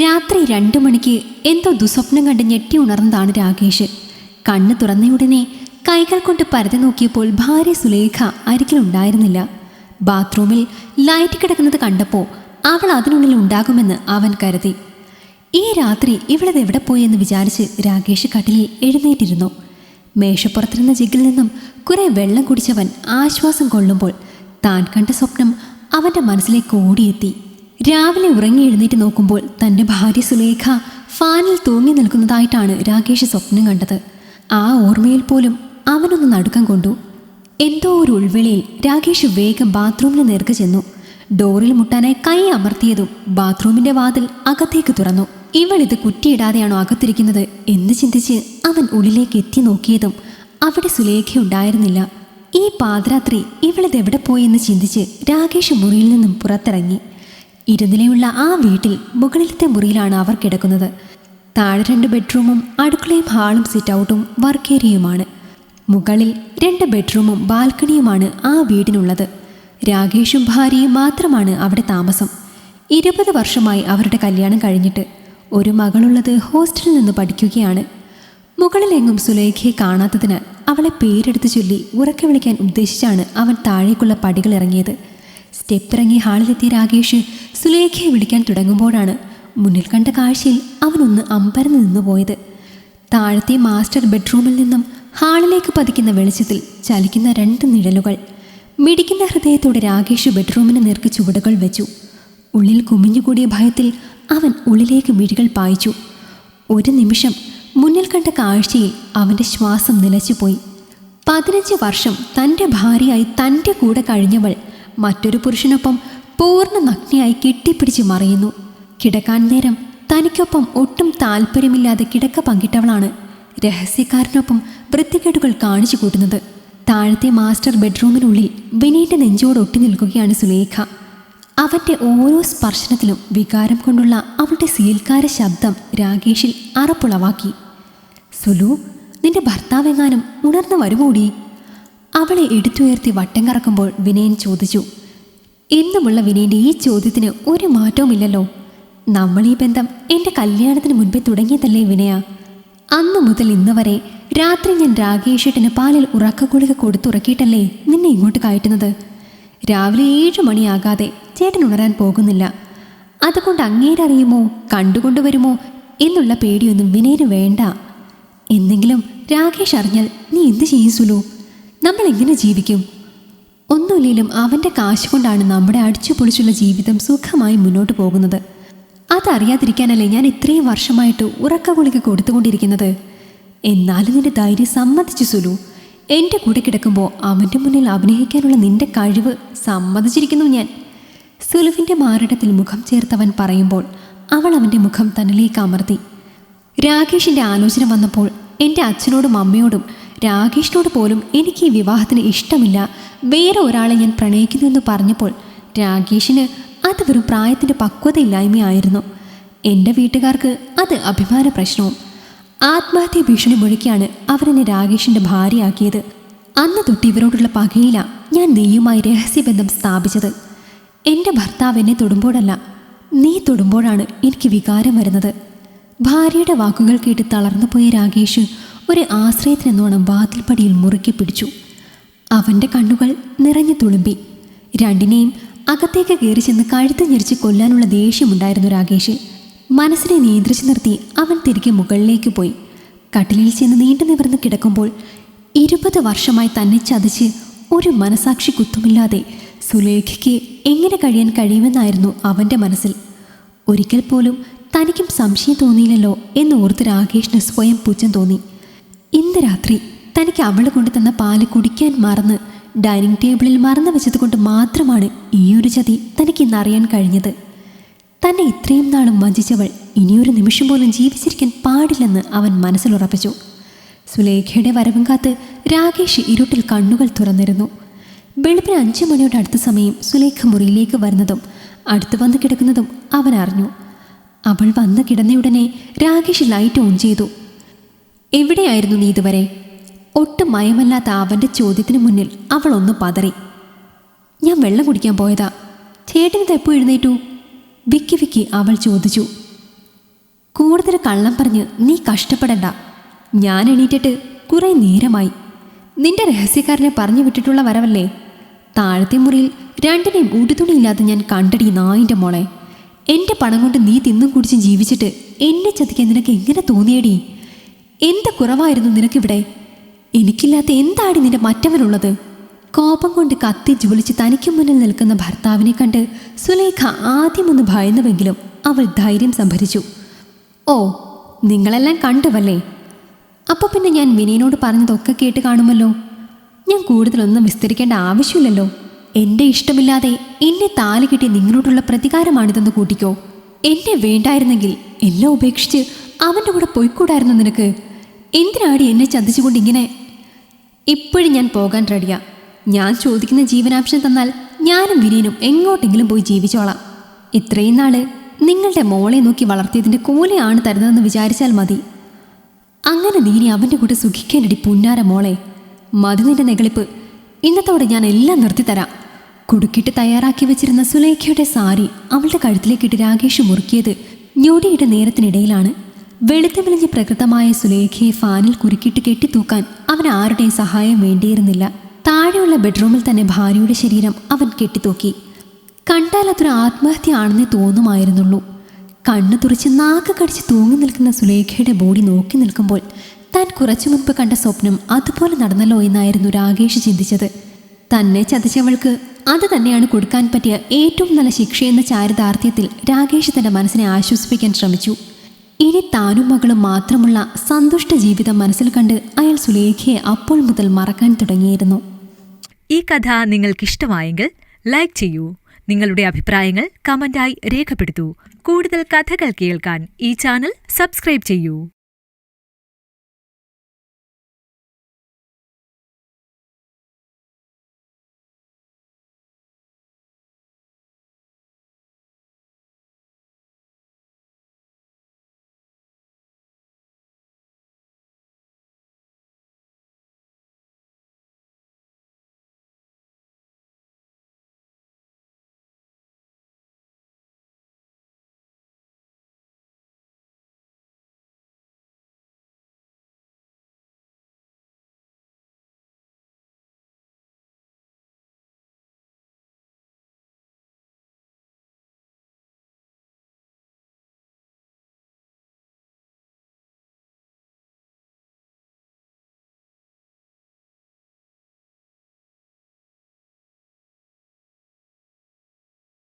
രാത്രി രണ്ടു മണിക്ക് എന്തോ ദുസ്വപ്നം കണ്ട് ഞെട്ടി ഉണർന്നതാണ് രാകേഷ്. കണ്ണ് തുറന്നയുടനെ കൈകൾ കൊണ്ട് പരതി നോക്കിയപ്പോൾ ഭാര്യ സുലേഖ അരികിലുണ്ടായിരുന്നില്ല ബാത്റൂമിൽ ലൈറ്റ് കിടക്കുന്നത് കണ്ടപ്പോൾ അവൾ അതിനുള്ളിൽ ഉണ്ടാകുമെന്ന് അവൻ കരുതി. ഈ രാത്രി ഇവളത് എവിടെ പോയി എന്ന് വിചാരിച്ച് രാകേഷ് കട്ടിലിൽ എഴുന്നേറ്റിരുന്നു. മേശപ്പുറത്തിരുന്ന ജിഗിൽ നിന്നും കുറേ വെള്ളം കുടിച്ചവൻ ആശ്വാസം കൊള്ളുമ്പോൾ താൻ കണ്ട സ്വപ്നം അവന്റെ മനസ്സിലേക്ക് ഓടിയെത്തി. രാവിലെ ഉറങ്ങി എഴുന്നേറ്റ് നോക്കുമ്പോൾ തന്റെ ഭാര്യ സുലേഖ ഫാനിൽ തൂങ്ങി നിൽക്കുന്നതായിട്ടാണ് രാകേഷ് സ്വപ്നം കണ്ടത്. ആ ഓർമ്മയിൽ പോലും അവനൊന്ന് നടുക്കം കൊണ്ടു. എന്തോ ഒരു ഉൾവിളിയിൽ രാകേഷ് വേഗം ബാത്റൂമിന് നേർക്ക് ചെന്നു. ഡോറിൽ മുട്ടാനായി കൈ അമർത്തിയതും ബാത്റൂമിന്റെ വാതിൽ അകത്തേക്ക് തുറന്നു. ഇവൾ ഇത് കുറ്റിയിടാതെയാണോ അകത്തിരിക്കുന്നത് എന്ന് ചിന്തിച്ച് അവൻ ഉള്ളിലേക്ക് എത്തി നോക്കിയതും അവിടെ സുലേഖയുണ്ടായിരുന്നില്ല. ഈ പാതിരാത്രി ഇവളിത് എവിടെ പോയി എന്ന് ചിന്തിച്ച് രാകേഷ് മുറിയിൽ നിന്നും പുറത്തിറങ്ങി. ഇരുനിലയുള്ള ആ വീട്ടിൽ മുകളിലത്തെ മുറിയിലാണ് അവർ കിടക്കുന്നത്. താഴെ രണ്ട് ബെഡ്റൂമും അടുക്കളയും ഹാളും സിറ്റ് ഔട്ടും വർക്ക് ഏരിയയുമാണ് മുകളിൽ രണ്ട് ബെഡ്റൂമും ബാൽക്കണിയുമാണ് ആ വീടിനുള്ളത്. രാകേഷും ഭാര്യയും മാത്രമാണ് അവിടെ താമസം. ഇരുപത് വർഷമായി അവരുടെ കല്യാണം കഴിഞ്ഞിട്ട് ഒരു മകളുള്ളത് ഹോസ്റ്റലിൽ നിന്ന് പഠിക്കുകയാണ്. മുകളിലെങ്ങും സുലേഖയെ കാണാത്തതിനാൽ അവളെ പേരെടുത്ത് ചൊല്ലി ഉറക്കെ വിളിക്കാൻ ഉദ്ദേശിച്ചാണ് അവൻ താഴേക്കുള്ള പടികൾ ഇറങ്ങിയത്. സ്റ്റെപ്പ് ഇറങ്ങി ഹാളിലെത്തിയ രാകേഷ് സുലേഖയെ വിളിക്കാൻ തുടങ്ങുമ്പോഴാണ് മുന്നിൽ കണ്ട കാഴ്ചയിൽ അവനൊന്ന് അമ്പരന്ന് നിന്നുപോയത് താഴത്തെ മാസ്റ്റർ ബെഡ്റൂമിൽ നിന്നും ഹാളിലേക്ക് പതിക്കുന്ന വെളിച്ചത്തിൽ ചലിക്കുന്ന രണ്ട് നിഴലുകൾ. മിടിക്കുന്ന ഹൃദയത്തോടെ രാകേഷ് ബെഡ്റൂമിന് നേർക്ക് ചുവടുകൾ വെച്ചു. ഉള്ളിൽ കുമിഞ്ഞുകൂടിയ ഭയത്തിൽ അവൻ ഉള്ളിലേക്ക് മിഴികൾ പായിച്ചു. ഒരു നിമിഷം മുന്നിൽ കണ്ട കാഴ്ചയിൽ അവന്റെ ശ്വാസം നിലച്ചുപോയി. പതിനഞ്ച് വർഷം തന്റെ ഭാര്യയായി തന്റെ കൂടെ കഴിഞ്ഞവൾ മറ്റൊരു പുരുഷനൊപ്പം പൂർണ നഗ്നയായി കെട്ടിപ്പിടിച്ച് മറിയുന്നു. കിടക്കാൻ നേരം തനിക്കൊപ്പം ഒട്ടും താല്പര്യമില്ലാതെ കിടക്ക പങ്കിട്ടവളാണ് രഹസ്യക്കാരനൊപ്പം വൃത്തികേടുകൾ കാണിച്ചു കൂട്ടുന്നത്. താഴത്തെ മാസ്റ്റർ ബെഡ്റൂമിനുള്ളിൽ വിനീന്റെ നെഞ്ചോട് ഒട്ടി നിൽക്കുകയാണ് സുലേഖ. അവന്റെ ഓരോ സ്പർശനത്തിലും വികാരം കൊണ്ടുള്ള അവളുടെ സീൽക്കാര ശബ്ദം രാകേഷിൽ അറപ്പുളവാക്കി. സുലു നിന്റെ ഭർത്താവെങ്ങാനും ഉണർന്നു വരുമോടി? അവളെ എടുത്തുയർത്തി വട്ടം കറക്കുമ്പോൾ വിനയൻ ചോദിച്ചു എന്നുമുള്ള വിനീന്റെ ഈ ചോദ്യത്തിന് ഒരു മാറ്റവുമില്ലല്ലോ. നമ്മൾ ഈ ബന്ധം എന്റെ കല്യാണത്തിന് മുൻപേ തുടങ്ങിയതല്ലേ വിനയ? അന്നു മുതൽ ഇന്ന് വരെ രാത്രി ഞാൻ രാഗേഷേട്ടന് പാലിൽ ഉറക്കഗുളിക കൊടുത്തുറക്കിയിട്ടല്ലേ നിന്നെ ഇങ്ങോട്ട് കയറ്റുന്നത്? രാവിലെ ഏഴ് മണിയാകാതെ ചേട്ടൻ ഉണരാൻ പോകുന്നില്ല. അതുകൊണ്ട് അങ്ങേരറിയുമോ കണ്ടുകൊണ്ടുവരുമോ എന്നുള്ള പേടിയൊന്നും വിനയന് വേണ്ട. എന്തെങ്കിലും രാകേഷ് അറിഞ്ഞാൽ നീ എന്ത് ചെയ്യും സുലു? നമ്മൾ എങ്ങനെ ജീവിക്കും? ഒന്നുമില്ലെങ്കിലും അവന്റെ കാശ് കൊണ്ടാണ് നമ്മുടെ അടിച്ചു പൊളിച്ചുള്ള ജീവിതം സുഖമായി മുന്നോട്ട് പോകുന്നത്. അതറിയാതിരിക്കാനല്ലേ ഞാൻ ഇത്രയും വർഷമായിട്ട് ഉറക്ക ഗുളിക കൊടുത്തുകൊണ്ടിരിക്കുന്നത്? എന്നാലും നിന്റെ ധൈര്യം സമ്മതിച്ചു സുലു. എന്റെ കൂടെ കിടക്കുമ്പോൾ അവന്റെ മുന്നിൽ അഭിനയിക്കാനുള്ള നിന്റെ കഴിവ് സമ്മതിച്ചിരിക്കുന്നു ഞാൻ. സുലുവിന്റെ മാരടത്തിൽ മുഖം ചേർത്തവൻ പറയുമ്പോൾ അവൾ അവന്റെ മുഖം തന്നിലേക്ക് അമർത്തി. രാകേഷിന്റെ ആലോചന വന്നപ്പോൾ എന്റെ അച്ഛനോടും അമ്മയോടും രാകേഷിനോട് പോലും എനിക്ക് ഈ വിവാഹത്തിന് ഇഷ്ടമില്ല. വേറെ ഒരാളെ ഞാൻ പ്രണയിക്കുന്നു എന്ന് പറഞ്ഞപ്പോൾ രാകേഷിന് അത് വെറും പ്രായത്തിന്റെ പക്വതയില്ലായ്മയായിരുന്നു. എന്റെ വീട്ടുകാർക്ക് അത് അഭിമാന പ്രശ്നവും. ആത്മഹത്യ ഭീഷണി മുഴക്കിയാണ് അവരെന്നെ രാകേഷിന്റെ ഭാര്യയാക്കിയത്. അന്ന് തൊട്ട് ഇവരോടുള്ള പകയില ഞാൻ നീയുമായി രഹസ്യബന്ധം സ്ഥാപിച്ചത്. എന്റെ ഭർത്താവ് എന്നെ തൊടുമ്പോഴല്ല നീ തൊടുമ്പോഴാണ് എനിക്ക് വികാരം വരുന്നത്. ഭാര്യയുടെ വാക്കുകൾ കേട്ട് തളർന്നു പോയ രാകേഷ് ഒരു ആശ്രയത്തിനെന്നോണം വാതിൽപ്പടിയിൽ മുറുക്കി പിടിച്ചു. അവന്റെ കണ്ണുകൾ നിറഞ്ഞു തുളുമ്പി. രണ്ടിനെയും അകത്തേക്ക് കയറി ചെന്ന് കഴുത്ത് ഞെരിച്ച് കൊല്ലാനുള്ള ദേഷ്യമുണ്ടായിരുന്നു രാകേഷിൽ. മനസ്സിനെ നിയന്ത്രിച്ചു നിർത്തി അവൻ തിരികെ മുകളിലേക്ക് പോയി. കട്ടിലിൽ ചെന്ന് നീണ്ടു നിവർന്ന് കിടക്കുമ്പോൾ ഇരുപത് വർഷമായി തന്നെ ചതിച്ച് ഒരു മനസാക്ഷി കുത്തുമില്ലാതെ സുലേഖയ്ക്ക് എങ്ങനെ കഴിയാൻ കഴിയുമെന്നായിരുന്നു അവന്റെ മനസ്സിൽ. ഒരിക്കൽ പോലും തനിക്കും സംശയം തോന്നിയില്ലല്ലോ എന്ന് ഓർത്ത് രാകേഷിന് സ്വയം പുച്ഛം തോന്നി. ഇന്ന് രാത്രി തനിക്ക് അവൾ കൊണ്ടുതന്ന പാൽ കുടിക്കാൻ മറന്ന് ഡൈനിങ് ടേബിളിൽ മറന്നു വെച്ചത് കൊണ്ട് മാത്രമാണ് ഈയൊരു ചതി തനിക്ക് ഇന്നറിയാൻ കഴിഞ്ഞത്. തന്നെ ഇത്രയും നാളും വഞ്ചിച്ചവൾ ഇനിയൊരു നിമിഷം പോലും ജീവിച്ചിരിക്കാൻ പാടില്ലെന്ന് അവൻ മനസ്സിലുറപ്പിച്ചു സുലേഖയുടെ വരവും കാത്ത് രാകേഷ് ഇരുട്ടിൽ കണ്ണുകൾ തുറന്നിരുന്നു. വെളുപ്പിന് അഞ്ചു മണിയോട് അടുത്ത സമയം സുലേഖ മുറിയിലേക്ക് വരുന്നതും അടുത്തു വന്ന് കിടക്കുന്നതും അവൻ അറിഞ്ഞു. അവൾ വന്ന് കിടന്നയുടനെ രാകേഷ് ലൈറ്റ് ഓൺ ചെയ്തു. എവിടെയായിരുന്നു നീ ഇതുവരെ? ഒട്ടും മയമല്ലാത്ത അവന്റെ ചോദ്യത്തിന് മുന്നിൽ അവൾ ഒന്ന് പതറി. ഞാൻ വെള്ളം കുടിക്കാൻ പോയതാ. ചേട്ടനിത് എപ്പോൾ എഴുന്നേറ്റു? വിക്കി വിക്കി അവൾ ചോദിച്ചു. കൂടുതൽ കള്ളം പറഞ്ഞ് നീ കഷ്ടപ്പെടണ്ട. ഞാൻ എണീറ്റിട്ട് കുറേ നേരമായി. നിന്റെ രഹസ്യക്കാരനെ പറഞ്ഞു വിട്ടിട്ടുള്ള വരവല്ലേ? താഴത്തെ മുറിയിൽ രണ്ടിനെയും ഉടുതുണിയില്ലാതെ ഞാൻ കണ്ടടി നായിന്റെ മോളെ. എന്റെ പണം കൊണ്ട് നീ തിന്നും കുടിച്ചും ജീവിച്ചിട്ട് എന്നെ ചതിക്കാൻ നിനക്ക് എങ്ങനെ തോന്നിയടി? എന്ത് കുറവായിരുന്നു നിനക്കിവിടെ? എനിക്കില്ലാത്ത എന്താടി നിന്റെ മറ്റവനുള്ളത്? കോപം കൊണ്ട് കത്തി ജ്വലിച്ച് തനിക്ക് മുന്നിൽ നിൽക്കുന്ന ഭർത്താവിനെ കണ്ട് സുലേഖ ആദ്യമൊന്ന് ഭയന്നുവെങ്കിലും അവൾ ധൈര്യം സംഭരിച്ചു. ഓ നിങ്ങളെല്ലാം കണ്ടുവല്ലേ? അപ്പോൾ പിന്നെ ഞാൻ വിനയനോട് പറഞ്ഞതൊക്കെ കേട്ട് കാണുമല്ലോ? ഞാൻ കൂടുതലൊന്നും വിസ്തരിക്കേണ്ട ആവശ്യമില്ലല്ലോ. എന്റെ ഇഷ്ടമില്ലാതെ എന്നെ താലി കിട്ടി നിങ്ങളോടുള്ള പ്രതികാരമാണിതെന്ന് കൂട്ടിക്കോ. എന്നെ വേണ്ടായിരുന്നെങ്കിൽ എല്ലാം ഉപേക്ഷിച്ച് അവന്റെ കൂടെ പോയിക്കൂടായിരുന്നു നിനക്ക്. എന്തിനാടി എന്നെ ചതിച്ചുകൊണ്ട് ഇങ്ങനെ? ഇപ്പോഴും ഞാൻ പോകാൻ റെഡിയാ. ഞാൻ ചോദിക്കുന്ന ജീവനാംശം തന്നാൽ ഞാനും വിനീനും എങ്ങോട്ടെങ്കിലും പോയി ജീവിച്ചോളാം. ഇത്രയും നാൾ നിങ്ങളുടെ മോളെ നോക്കി വളർത്തിയതിന്റെ കൂലയാണ് തരുന്നതെന്ന് വിചാരിച്ചാൽ മതി. അങ്ങനെ നീനി അവന്റെ കൂടെ സുഖിക്കാനടി പുന്നാര മോളെ. മതി നിന്റെ നെകളിപ്പ് ഇന്നത്തോടെ ഞാൻ എല്ലാം നിർത്തിത്തരാം. കുടുക്കിട്ട് തയ്യാറാക്കി വെച്ചിരുന്ന സുലേഖയുടെ സാരി അവളുടെ കഴുത്തിലേക്കിട്ട് രാകേഷ് മുറുക്കിയത് ഞൊടിയുടെ നേരത്തിനിടയിലാണ് വെളുത്ത് വിളിഞ്ഞ് പ്രകൃതമായ സുലേഖയെ ഫാനിൽ കുരുക്കിട്ട് കെട്ടിത്തൂക്കാൻ അവൻ ആരുടെയും സഹായം വേണ്ടിയിരുന്നില്ല. താഴെയുള്ള ബെഡ്റൂമിൽ തന്നെ ഭാര്യയുടെ ശരീരം അവൻ കെട്ടിത്തൂക്കി. കണ്ടാൽ അതൊരു ആത്മഹത്യ ആണെന്നേ തോന്നുമായിരുന്നുള്ളൂ. കണ്ണു തുറച്ച് നാക്ക് കടിച്ച് തൂങ്ങി നിൽക്കുന്ന സുലേഖയുടെ ബോഡി നോക്കി നിൽക്കുമ്പോൾ താൻ കുറച്ചു മുൻപ് കണ്ട സ്വപ്നം അതുപോലെ നടന്നല്ലോ എന്നായിരുന്നു രാകേഷ് ചിന്തിച്ചത്. തന്നെ ചതിച്ചവൾക്ക് അത് തന്നെയാണ് കൊടുക്കാൻ പറ്റിയ ഏറ്റവും നല്ല ശിക്ഷയെന്ന ചാരിതാർത്ഥ്യത്തിൽ രാകേഷ് തന്റെ മനസ്സിനെ ആശ്വസിപ്പിക്കാൻ ശ്രമിച്ചു. ഇനി താനും മകളും മാത്രമുള്ള സന്തുഷ്ട ജീവിതം മനസ്സിൽ കണ്ട് അയാൾ സുലേഖയെ അപ്പോൾ മുതൽ മറക്കാൻ തുടങ്ങിയിരുന്നു. ഈ കഥ നിങ്ങൾക്കിഷ്ടമായെങ്കിൽ ലൈക്ക് ചെയ്യൂ. നിങ്ങളുടെ അഭിപ്രായങ്ങൾ കമന്റായി രേഖപ്പെടുത്തൂ. കൂടുതൽ കഥകൾ കേൾക്കാൻ ഈ ചാനൽ സബ്സ്ക്രൈബ് ചെയ്യൂ.